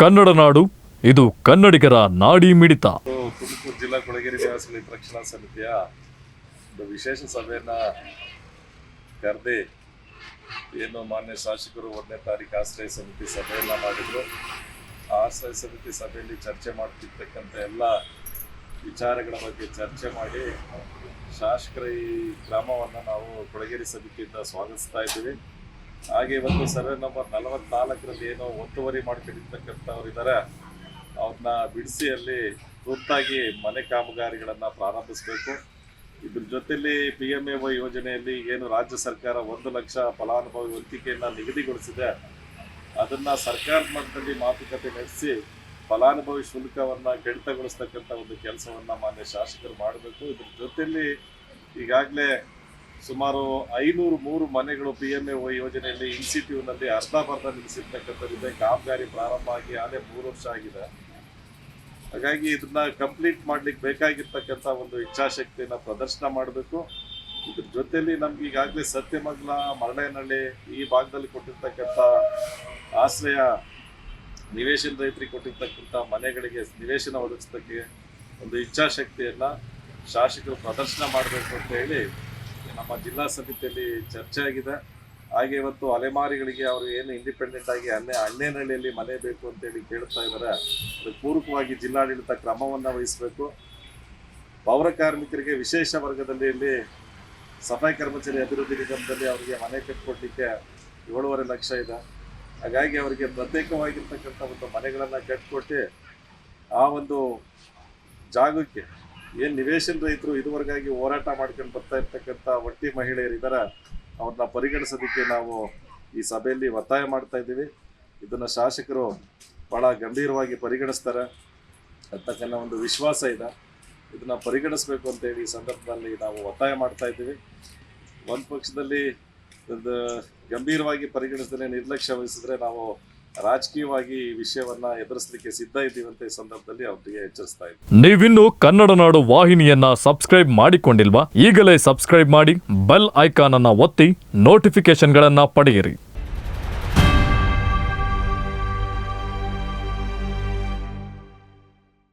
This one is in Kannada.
ಕನ್ನಡ ನಾಡು, ಇದು ಕನ್ನಡಿಗರ ನಾಡಿ ಮಿಡಿತ. ತುಮಕೂರು ಜಿಲ್ಲಾ ಕೊಳಗೇರಿ ನಿವಾಸಿಗಳ ರಕ್ಷಣಾ ಸಮಿತಿಯ ಒಂದು ವಿಶೇಷ ಸಭೆಯನ್ನ ಕರೆದಿ ಏನು ಮಾನ್ಯ ಶಾಸಕರು ಒಂದನೇ ತಾರೀಕು ಆಶ್ರಯ ಸಮಿತಿ ಸಭೆಯನ್ನ ಮಾಡಿದ್ರು. ಆಶ್ರಯ ಸಮಿತಿ ಸಭೆಯಲ್ಲಿ ಚರ್ಚೆ ಮಾಡ್ತಿರ್ತಕ್ಕಂಥ ಎಲ್ಲ ವಿಚಾರಗಳ ಬಗ್ಗೆ ಚರ್ಚೆ ಮಾಡಿ ಶಾಸಕರ ಈ ಗ್ರಾಮವನ್ನು ನಾವು ಕೊಳಗೇರಿ ಸಮಿತಿಯಿಂದ ಸ್ವಾಗತಿಸ್ತಾ ಇದ್ದೀವಿ. ಹಾಗೆ ಇವತ್ತು ಸರ್ವೆ ನಂಬರ್ ನಲವತ್ನಾಲ್ಕರಲ್ಲಿ ಏನೋ ಒತ್ತುವರಿ ಮಾಡ್ಕೊಂಡಿರ್ತಕ್ಕಂಥವ್ರಿದ್ದಾರೆ ಅವ್ರನ್ನ ಬಿಡಿಸಿ ಅಲ್ಲಿ ತುರ್ತಾಗಿ ಮನೆ ಕಾಮಗಾರಿಗಳನ್ನು ಪ್ರಾರಂಭಿಸಬೇಕು. ಇದ್ರ ಜೊತೆಯಲ್ಲಿ ಪಿ ಎಂ ಎ ವೈ ಯೋಜನೆಯಲ್ಲಿ ಏನು ರಾಜ್ಯ ಸರ್ಕಾರ ಒಂದು ಲಕ್ಷ ಫಲಾನುಭವಿ ವಂತಿಕೆಯನ್ನು ನಿಗದಿಗೊಳಿಸಿದೆ. ಅದನ್ನ ಸರ್ಕಾರದ ಮಟ್ಟದಲ್ಲಿ ಮಾತುಕತೆ ನಡೆಸಿ ಫಲಾನುಭವಿ ಶುಲ್ಕವನ್ನು ಕಡಿತಗೊಳಿಸ್ತಕ್ಕಂಥ ಒಂದು ಕೆಲಸವನ್ನ ಮಾನ್ಯ ಶಾಸಕರು ಮಾಡಬೇಕು. ಇದ್ರ ಜೊತೆಯಲ್ಲಿ ಈಗಾಗಲೇ ಸುಮಾರು ಐನೂರು ಮೂರು ಮನೆಗಳು ಪಿ ಎಂ ಎ ವೈ ಯೋಜನೆಯಲ್ಲಿ ಇನ್ಸ್ಟಿಟ್ಯೂಟ್ನಲ್ಲಿ ಅರ್ಧಬರ್ಧ ನಿಲ್ಲಿಸಿರ್ತಕ್ಕಂಥದ್ದಿದೆ ಕಾಮಗಾರಿ ಪ್ರಾರಂಭ ಆಗಿ ಆದೇ ಮೂರು ವರ್ಷ ಆಗಿದೆ. ಹಾಗಾಗಿ ಇದನ್ನ ಕಂಪ್ಲೀಟ್ ಮಾಡ್ಲಿಕ್ಕೆ ಬೇಕಾಗಿರ್ತಕ್ಕಂಥ ಒಂದು ಇಚ್ಛಾಶಕ್ತಿಯನ್ನು ಪ್ರದರ್ಶನ ಮಾಡಬೇಕು. ಇದ್ರ ಜೊತೆಯಲ್ಲಿ ನಮ್ಗೆ ಈಗಾಗಲೇ ಸತ್ಯಮಂಗಲ, ಮರಳೇನಹಳ್ಳಿ ಈ ಭಾಗದಲ್ಲಿ ಕೊಟ್ಟಿರ್ತಕ್ಕಂಥ ಆಶ್ರಯ, ನಿವೇಶನ ರೈತರಿಗೆ ಕೊಟ್ಟಿರ್ತಕ್ಕಂಥ ಮನೆಗಳಿಗೆ ನಿವೇಶನ ಒದಗಿಸೋದಕ್ಕೆ ಒಂದು ಇಚ್ಛಾಶಕ್ತಿಯನ್ನ ಶಾಸಕರು ಪ್ರದರ್ಶನ ಮಾಡಬೇಕು ಅಂತ ಹೇಳಿ ನಮ್ಮ ಜಿಲ್ಲಾ ಸಮಿತಿಯಲ್ಲಿ ಚರ್ಚೆ ಆಗಿದೆ. ಹಾಗೆ ಇವತ್ತು ಅಲೆಮಾರಿಗಳಿಗೆ ಅವರು ಏನು ಇಂಡಿಪೆಂಡೆಂಟ್ ಆಗಿ ಅನ್ಯ ಅಣ್ಣೇನಹಳ್ಳಿಯಲ್ಲಿ ಮನೆ ಬೇಕು ಅಂತೇಳಿ ಕೇಳ್ತಾ ಇದ್ದಾರೆ ಅದಕ್ಕೆ ಪೂರಕವಾಗಿ ಜಿಲ್ಲಾಡಳಿತ ಕ್ರಮವನ್ನು ವಹಿಸಬೇಕು. ಪೌರ ಕಾರ್ಮಿಕರಿಗೆ ವಿಶೇಷ ವರ್ಗದಲ್ಲಿ ಇಲ್ಲಿ ಸಫಾಯಿ ಕರ್ಮಚಾರಿ ಅಭಿವೃದ್ಧಿ ನಿಗಮದಲ್ಲಿ ಅವರಿಗೆ ಮನೆ ಕಟ್ಕೊಡ್ಲಿಕ್ಕೆ ಏಳುವರೆ ಲಕ್ಷ ಇದೆ. ಹಾಗಾಗಿ ಅವರಿಗೆ ಪ್ರತ್ಯೇಕವಾಗಿರ್ತಕ್ಕಂಥ ಒಂದು ಮನೆಗಳನ್ನು ಕಟ್ಕೊಟ್ಟು ಆ ಒಂದು ಜಾಗಕ್ಕೆ ಏನು ನಿವೇಶನ ರೈತರು ಇದುವರೆಗಾಗಿ ಹೋರಾಟ ಮಾಡ್ಕೊಂಡು ಬರ್ತಾ ಇರ್ತಕ್ಕಂಥ ಒಟ್ಟಿ ಮಹಿಳೆಯರಿದ್ದಾರೆ ಅವ್ರನ್ನ ಪರಿಗಣಿಸೋದಕ್ಕೆ ನಾವು ಈ ಸಭೆಯಲ್ಲಿ ಒತ್ತಾಯ ಮಾಡ್ತಾ ಇದ್ದೀವಿ. ಇದನ್ನು ಶಾಸಕರು ಭಾಳ ಗಂಭೀರವಾಗಿ ಪರಿಗಣಿಸ್ತಾರೆ. ಅಂತಕ್ಕಂಥ ಒಂದು ವಿಶ್ವಾಸ ಇದೆ. ಇದನ್ನ ಪರಿಗಣಿಸಬೇಕು ಅಂತೇಳಿ ಈ ಸಂದರ್ಭದಲ್ಲಿ ನಾವು ಒತ್ತಾಯ ಮಾಡ್ತಾ ಇದ್ದೀವಿ. ಒಂದು ಪಕ್ಷದಲ್ಲಿ ಗಂಭೀರವಾಗಿ ಪರಿಗಣಿಸದೇ ನಿರ್ಲಕ್ಷ್ಯ ವಹಿಸಿದ್ರೆ ನಾವು ರಾಜಕೀಯವಾಗಿ ಈ ವಿಷಯವನ್ನ ಎದುರಿಸಲಿಕ್ಕೆ ಸಿದ್ಧ ಇದ್ದೀವಂತ ಸಂದರ್ಭದಲ್ಲಿ ಅವರಿಗೆ ಎಚ್ಚರಿಸ್ತಾ ಇದ್ದೀವಿ ನೀವಿನ್ನು ಕನ್ನಡ ನಾಡು ವಾಹಿನಿಯನ್ನ ಸಬ್ಸ್ಕ್ರೈಬ್ ಮಾಡಿಕೊಂಡಿಲ್ವಾ? ಈಗಲೇ ಸಬ್ಸ್ಕ್ರೈಬ್ ಮಾಡಿ, ಬೆಲ್ ಐಕಾನ್ ಅನ್ನ ಒತ್ತಿ ನೋಟಿಫಿಕೇಶನ್ಗಳನ್ನ ಪಡೆಯಿರಿ.